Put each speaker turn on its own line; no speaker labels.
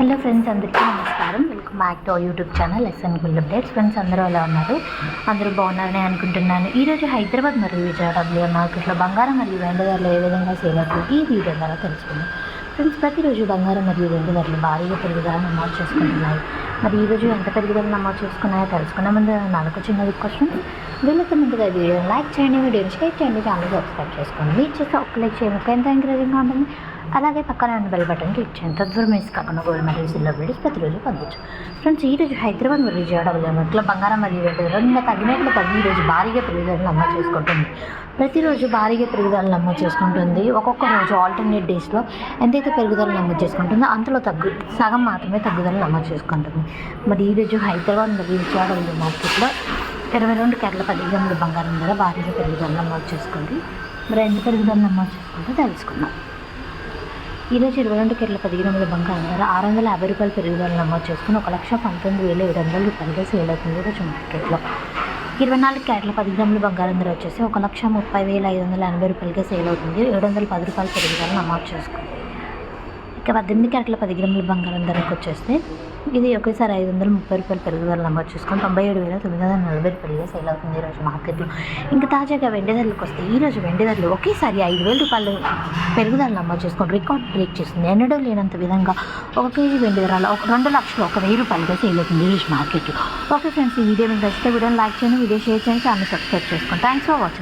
Hello friends అందరికీ నమస్కారం. Welcome back to our YouTube channel S N Gul updates friends అందరూ ఎలా ఉన్నారు? అందరూ బాగున్నారని అనుకుంటున్నాను. ఈరోజు హైదరాబాద్ మరియు విజయవాడ మార్కెట్లో బంగారం మరియు వెండి ధరలు ఏ విధంగా సేల్ అవుతుంది ఈ వీడియో ద్వారా తెలుసుకుందాం. ఫ్రెండ్స్ ప్రతిరోజు బంగారం మరియు వెండి ధరలు భారీగా పెరుగుదల నమోదు చేసుకుంటున్నాయి. మరి ఈరోజు ఎంత పెరుగుదల నమోదు చేసుకున్నాయో తెలుసుకునే ముందు నాకు చిన్న రిక్వెస్ట్ వీళ్ళకి ముందుగా వీడియోని లైక్ చేయండి వీడియోని షేర్ చేయండి ఛానల్ సబ్స్క్రైబ్ చేసుకోండి. మీరు చేస్తే ఒక లైక్ చేయడానికి ఎంత ఎంకరేజింగ్గా ఉంటుంది. అలాగే పక్కన ఉన్న బెల్ బటన్ క్లిక్ చేయండి. తద్వారా మిస్ కాకుండా గోల్డ్ మెడల్ సిల్వర్ వీడియోస్ ప్రతిరోజు పొందొచ్చు. ఫ్రెండ్స్ ఈరోజు హైదరాబాద్ మరియు విజయవాడ విజయవాడలో బంగారం మరియు వెండి ధరలు నిన్న తగ్గినట్లు తగ్గి ఈరోజు భారీగా పెరుగుదల నమోదు చేసుకుంటుంది. ప్రతిరోజు భారీగా పెరుగుదల నమోదు చేసుకుంటుంది. ఒక్కొక్క రోజు ఆల్టర్నేట్ డేస్లో ఎంతైతే పెరుగుదల నమోదు చేసుకుంటుందో అంతలో తగ్గు సగం మాత్రమే తగ్గుదల నమోదు చేసుకుంటుంది. మరి ఈరోజు హైదరాబాద్ మరియు విజయవాడ విలువ మార్కెట్లో ఇరవై రెండు కేరళ పది గ్రాముల బంగారం ధర భారీగా పెరుగుదల నమోదు చేసుకుంది. మరి ఎంత పెరుగుదల నమోదు చేసుకుంటే తెలుసుకుందాం. ఈరోజు ఇరవై రెండు కేరళ పది గ్రాముల బంగారం ధర ఆరు వందల యాభై రూపాయల పెరుగుదల నమోదు చేసుకుని ఒక లక్ష పంతొమ్మిది వేల ఏడు వందల రూపాయలుగా సేల్ అవుతుంది ఈరోజు మార్కెట్లో. ఇరవై నాలుగు క్యారెట్ల పది గ్రాముల బంగారం ధర వచ్చేసి ఒక లక్ష ముప్పై వేల ఐదు వందల ఎనభై రూపాయలకే సేల్ అవుతుంది. ఏడు వందల పది రూపాయలు పెరుగుదల నమోదు చేసుకుంది. ఇక పద్దెనిమిది క్యారెట్ల పది గ్రాముల బంగారం ధరకు వచ్చేస్తే ఇది ఒకేసారి ఐదు వందల ముప్పై రూపాయల పెరుగుదల నమోదు చేసుకొని తొంభై ఏడు వేల తొమ్మిది వందల నలభై రూపాయలుగా సేల్ అవుతుంది ఈరోజు మార్కెట్లో. ఇంకా తాజాగా వెండి ధరలకు వస్తే ఈరోజు వెండి ధరలు ఒకేసారి ఐదు వేల రూపాయలు పెరుగుదల నమోదు చేసుకొని రికార్డ్ బ్రేక్ చేస్తుంది. ఎన్నడూ లేనంత విధంగా ఒక కేజీ వెండి ధరలు ఒక రెండు లక్షలు ఒక వెయ్యి రూపాయలుగా సేల్ అవుతుంది ఈరోజు మార్కెట్లో. ఓకే ఫ్రెండ్స్ ఈ వీడియో మీకు నచ్చితే వీడియోని లైక్ చేయండి వీడియో షేర్ చేయండి ఛానల్ సబ్స్క్రైబ్ చేసుకోండి థ్యాంక్స్ ఫర్ వాచింగ్